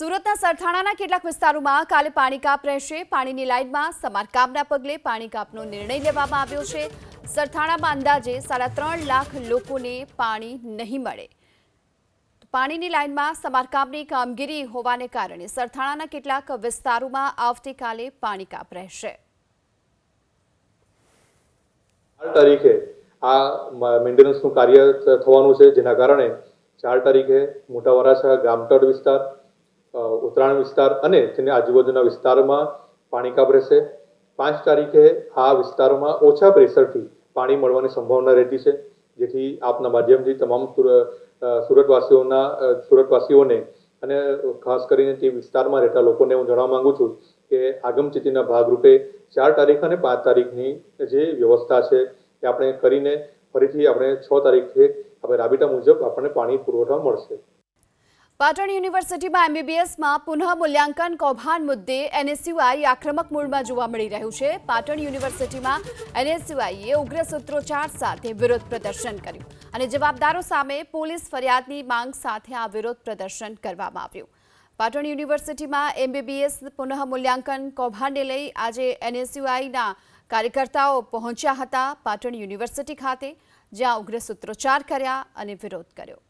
સુરતના સરથાણાના કેટલાક વિસ્તારોમાં કાલે પાણી કાપ રહેશે. પાણીની લાઇનમાં સમારકામના પગલે પાણી કાપનો નિર્ણય લેવામાં આવ્યો છે. સરથાણામાં અંદાજે સાડા ત્રણ લાખ લોકોને પાણી નહીં મળે. પાણીની લાઇનમાં સમારકામની કામગીરી હોવાને કારણે સરથાણાના કેટલાક વિસ્તારોમાં આવતીકાલે પાણી કાપ રહેશે. તારીખે આ મેન્ટેનન્સનું કાર્ય થવાનું છે, જેના કારણે ચાર તારીખે મોટા વરાછા ગામતળ વિસ્તાર ઉત્તરાયણ વિસ્તાર અને તેની આજુબાજુના વિસ્તારમાં પાણી કાપ રહેશે. પાંચ તારીખે આ વિસ્તારોમાં ઓછા પ્રેશરથી પાણી મળવાની સંભાવના રહેતી છે. જેથી આપના માધ્યમથી તમામ સુરતવાસીઓના સુરતવાસીઓને અને ખાસ કરીને તે વિસ્તારમાં રહેતા લોકોને હું જણાવવા માંગુ છું કે આગમચેતીના ભાગરૂપે ચાર તારીખ અને પાંચ તારીખની જે વ્યવસ્થા છે એ આપણે કરીને ફરીથી આપણે છ તારીખે આપણે રાબેતા મુજબ આપણને પાણી પુરવઠા મળશે. પાટણ યુનિવર્સિટીમાં એમબીબીએસમાં પુનઃ મૂલ્યાંકન કૌભાંડ મુદ્દે એનએસયુઆઈ આક્રમક મૂડમાં જોવા મળી રહ્યું છે. પાટણ યુનિવર્સિટીમાં એનએસયુઆઈએ ઉગ્ર સૂત્રોચ્ચાર સાથે વિરોધ પ્રદર્શન કર્યું અને જવાબદારો સામે પોલીસ ફરિયાદની માંગ સાથે આ વિરોધ પ્રદર્શન કરવામાં આવ્યું. પાટણ યુનિવર્સિટીમાં એમબીબીએસ પુનઃ મૂલ્યાંકન કૌભાંડને લઈ આજે એનએસયુઆઈના કાર્યકર્તાઓ પહોંચ્યા હતા પાટણ યુનિવર્સિટી ખાતે, જ્યાં ઉગ્ર સૂત્રોચ્ચાર કર્યા અને વિરોધ કર્યો.